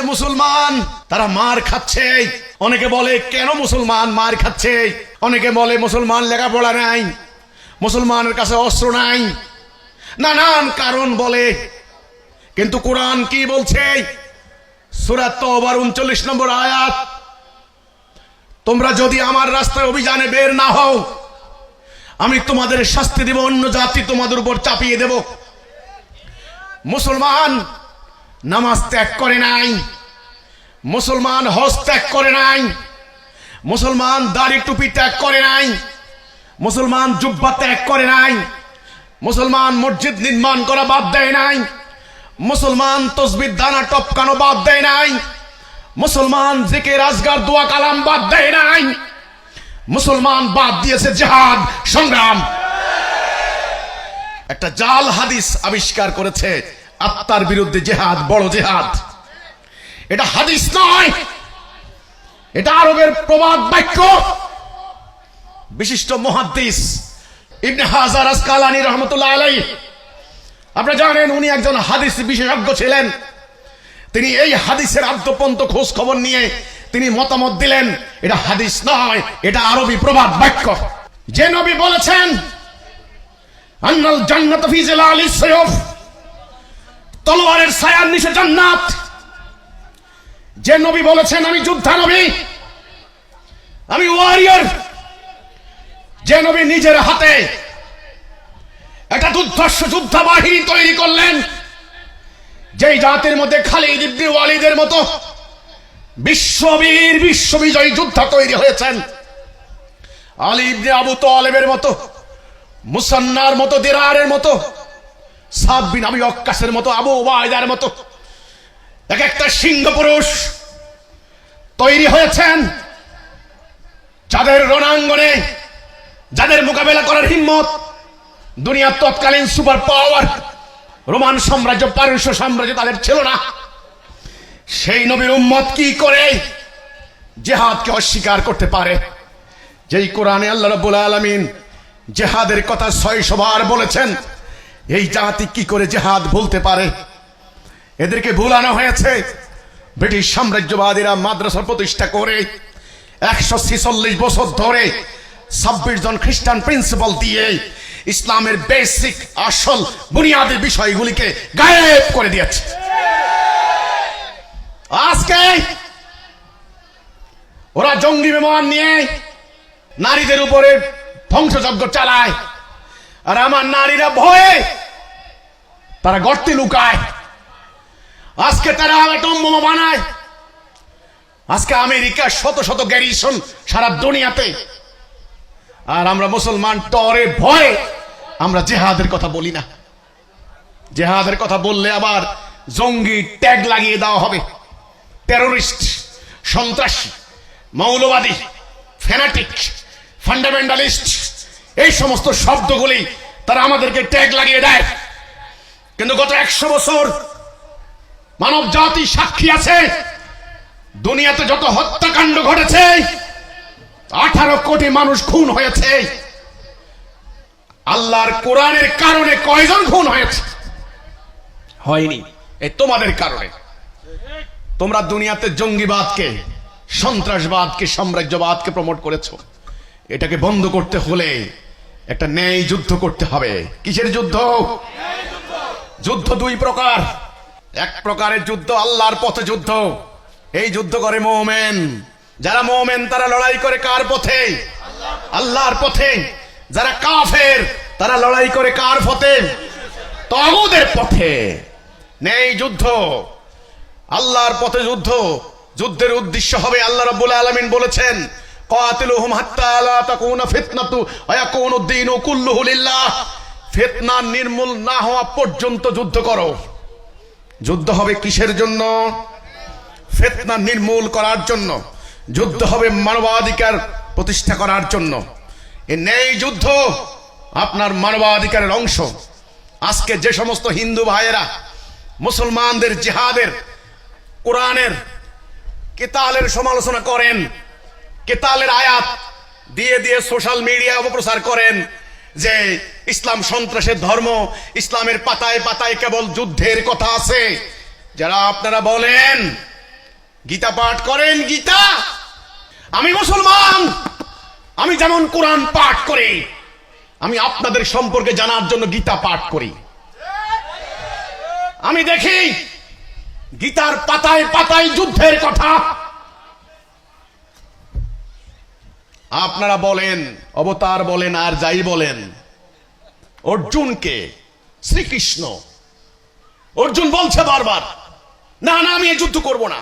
যে মুসলমান, তারা মার খাচ্ছে। অনেকে বলে, কেন মুসলমান মার খাচ্ছে? অনেকে বলে, মুসলমান লেখাপড়া নাই, মুসলমানের কাছে অস্ত্র নাই। নানান কারণ বলে। কিন্তু কোরআন কি বলছে? সুরাত তোবার উনচল্লিশ নম্বর আয়াত, তোমরা যদি আমার রাস্তায় অভিযানে বের না হও, আমি তোমাদের শাস্তি দেব, অন্য জাতি তোমাদের উপর চাপিয়ে দেব। মুসলমান নামাজ ত্যাগ করে নাই। মুসলমান হজ ত্যাগ করে নাই। মুসলমান দাড়ি টুপি ত্যাগ করে নাই। মুসলমান জুব্বা ত্যাগ করে নাই। মুসলমান মসজিদ নির্মাণ করা বাদ দেয় নাই। মুসলমান তসবির দানা টপকানো বাদ দেয় নাই। মুসলমান জিকে রাজগার দোয়া, কালাম বাদ দেয় নাই। মুসলমান বাদ দিয়েছে জেহাদ, সংগ্রাম। একটা জাল হাদিস আবিষ্কার করেছে। আত্মার বিরুদ্ধে জেহাদ, বড় জেহাদ। এটা হাদিস নয়। এটা আরবের প্রবাদ বাক্য। বিশিষ্ট মহাদ্দিস ইবনে হাজার আসকালানি রহমতুল্লাহ আলাই আপনারা জানেন, উনি একজন হাদিস বিশেষজ্ঞ ছিলেন। তিনি এই হাদিসের আদ্যপন্ত খোঁজ খবর নিয়ে তিনি মতামত দিলেন, এটা হাদিস নয়, এটা আরবি প্রবাদ বাক্য। যে নবী বলেছেন, আন্নাল জান্নাত ফি জিলালি সায়ফ। তলোয়ারের ছায়ার নিচে জান্নাত। যে নবী বলেছেন, আমি যোদ্ধা নবী। আমি ওয়ারিয়র যে নবী নিজের হাতে একটা দুর্ধর্ষ যোদ্ধা বাহিনী তৈরি করলেন, যেই জাতির মধ্যে খালিদ ইবনে ওয়ালিদের মতো বিশ্ববীর, বিশ্ববিজয়ী যোদ্ধা তৈরি হয়েছেন। আলী ইবনে আবু তালেবের মতো, মুসান্নার মতো, দিরারের মতো সাববিন আবি অক্কাসের মতো, আবু ওবায়দার মতো। এক একটা সিংহ পুরুষ তৈরি হয়েছেন যাদের রণাঙ্গনে, যাদের মোকাবেলা করার হিম্মত, দুনিয়ার তৎকালীন সুপার পাওয়ার, রোমান সাম্রাজ্য, পারস্য সাম্রাজ্য তাদের ছিল না। সেই নবীর উম্মত কি করে জেহাদকে অস্বীকার করতে পারে? যেই কোরআনে আল্লাহ রাব্বুল আলামিন জেহাদের কথা ছয়শো বার বলেছেন এই জাতি কি করে জেহাদ ভুলতে পারে? এদেরকে ভুলানো হয়েছে। ব্রিটিশ সাম্রাজ্যবাদীরা মাদ্রাসা প্রতিষ্ঠা করে একশো বছর ধরে ছাব্বিশ জন খ্রিস্টান প্রিন্সিপাল দিয়ে ইসলামের বেসিক, আসল, বুনিয়াদী বিষয়গুলিকে গায়েব করে দিয়েছে। আজকে ওরা জঙ্গি বিমান নিয়ে নারীদের উপরে ধ্বংসযজ্ঞ চালায়। আর আমার নারীরা ভয়ে তারা গর্তে লুকায়। আজকে তারা অ্যাটম বানায়। আজকে আমেরিকা শত শত গ্যারিসন সারা দুনিয়াতে। আর আমরা মুসলমান টরে ভয়ে আমরা জেহাদের কথা বলি না। জেহাদের কথা বললে আবার জঙ্গি ট্যাগ লাগিয়ে দেওয়া হবে। টেরোরিস্ট, সন্ত্রাসী, মৌলবাদী ফ্যানাটিক ফান্ডামেন্টালিস্ট এই সমস্ত শব্দগুলি তারা আমাদেরকে ট্যাগ লাগিয়ে দেয়। কিন্তু গত একশো বছর মানব জাতি সাক্ষী আছে। দুনিয়াতে যত হত্যাকাণ্ড ঘটেছে আঠারো কোটি মানুষ খুন হয়েছে। আল্লাহর কোরআনের কারণে কয়জন খুন হয়েছে? হয়নি। এই তোমাদের কারণে। তোমরা দুনিয়াতে জঙ্গিবাদকে সন্ত্রাসবাদকে সাম্রাজ্যবাদকে প্রমোট করেছ। এটাকে বন্ধ করতে হলে একটা ন্যায় যুদ্ধ করতে হবে। কিসের যুদ্ধ? যুদ্ধ দুই প্রকার। এক প্রকারের যুদ্ধ আল্লাহর পথে যুদ্ধ। এই যুদ্ধ করে মোমেন। যারা মোমেন, তারা লড়াই করে কার পথে? আল্লাহর পথে। যারা কাফের, তারা লড়াই করে কার পথে? তগুদের পথে। নেই যুদ্ধ। আল্লাহর পথে যুদ্ধ। যুদ্ধের উদ্দেশ্য হবে, আল্লাহ রাব্বুল আলামিন বলেছেন কাতিলুহুম হাত্তা লা তাকুনা ফিতনাতু ওয়া ইয়াকুনু দ্বীনু কুল্লুহু লিল্লাহ ফিতনা নির্মূল না হওয়া পর্যন্ত যুদ্ধ করো। যুদ্ধ হবে কিসের জন্য? ফেতনা নির্মূল করার জন্য। যুদ্ধ হবে মানবাধিকার প্রতিষ্ঠা করার জন্য। এ নেই যুদ্ধ, আপনার মানবাধিকারের অংশ। আজকে যে সমস্ত হিন্দু ভাইয়েরা, মুসলমানদের জিহাদের, কোরআনের কেতালের সমালোচনা করেন কেতালের আয়াত দিয়ে দিয়ে সোশ্যাল মিডিয়া অপপ্রচার করেন যে ইসলাম সন্ত্রাসের ধর্ম, ইসলামের পাতায় পাতায় কেবল যুদ্ধের কথা আছে। যারা আপনারা বলেন, গীতা পাঠ করেন, গীতা? আমি মুসলমান, আমি যেমন কোরআন পাঠ করি, আমি আপনাদের সম্পর্কে জানার জন্য গীতা পাঠ করি। আমি দেখি গীতার পাতায় পাতায় যুদ্ধের কথা। আপনারা বলেন, অবতার বলেন, আর যাই বলেন, অর্জুনকে, শ্রীকৃষ্ণ, অর্জুন বলছে বারবার, না না, আমি এই যুদ্ধ করব না।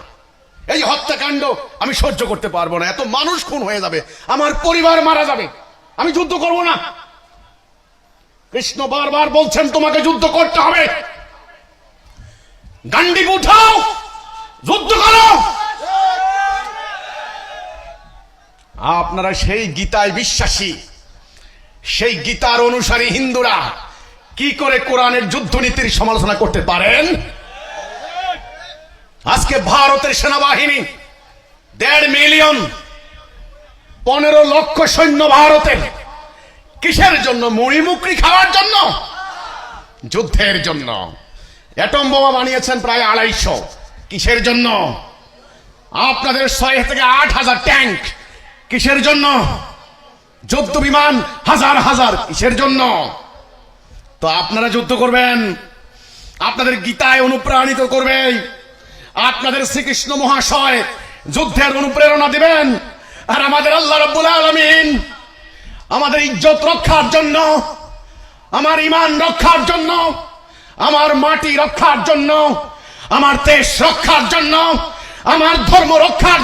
এই হত্যাকাণ্ড আমি সহ্য করতে পারব না। এত মানুষ খুন হয়ে যাবে, আমার পরিবার মারা যাবে, আমি যুদ্ধ করব না। কৃষ্ণ বারবার বলছেন, তোমাকে যুদ্ধ করতে হবে। গান্ডি উঠাও, যুদ্ধ করো। আপনারা সেই গীতায় বিশ্বাসী। সেই গীতার অনুসারী হিন্দুরা কি করে কোরআনের যুদ্ধনীতির সমালোচনা করতে পারেন? আজকে ভারতের সেনাবাহিনী দেড় মিলিয়ন পনেরো লক্ষ সৈন্য ভারতের কিসের জন্য? মুড়ি মুকরি খাওয়ার জন্য? যুদ্ধের জন্য। অ্যাটম বোমা বানিয়েছেন প্রায় আড়াইশো। কিসের জন্য? আপনাদের ছয় থেকে আট হাজার ট্যাঙ্ক কিসের জন্য? যুদ্ধ বিমান হাজার হাজার কিসের জন্য? তো আপনারা যুদ্ধ করবেন, আপনাদের গীতায় অনুপ্রাণিত করবে, আপনাদের শ্রীকৃষ্ণ মহাশয় যুদ্ধের অনুপ্রেরণা দিবেন, আর আমাদের আল্লাহ রব্বুল আলমিন আমাদের ইজ্জত রক্ষার জন্য, আমার ইমান রক্ষার জন্য, আমার মাটি রক্ষার জন্য, আমার দেশ রক্ষার জন্য, আমার ধর্ম রক্ষার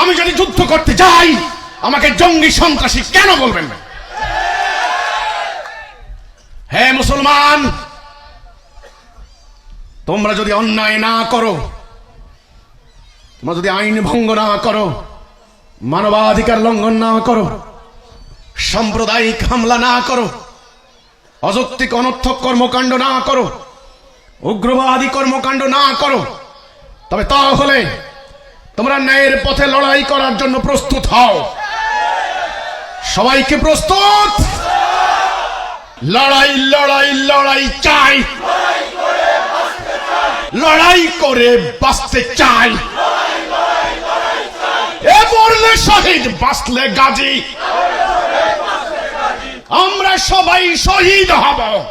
আমি যদি যুদ্ধ করতে যাই, আমাকে জঙ্গি সন্ত্রাসী কেন বলবেন? হে মুসলমান, তোমরা যদি অন্যায় না করো, তোমরা যদি আইন ভঙ্গ না করো, মানবাধিকার লঙ্ঘন না করো, সাম্প্রদায়িক হামলা না করো, অযৌক্তিক অনর্থক কর্মকাণ্ড না করো, উগ্রবাদী কর্মকাণ্ড না করো, তবে তাহলে তোমরা ন্যায়ের পথে লড়াই করার জন্য প্রস্তুত হও। সবাইকে প্রস্তুত। লড়াই লড়াই লড়াই চাই। লড়াই করে বাঁচতে চাই। এ মরলে শহীদ, বাঁচলে গাজী। আমরা সবাই শহীদ হব।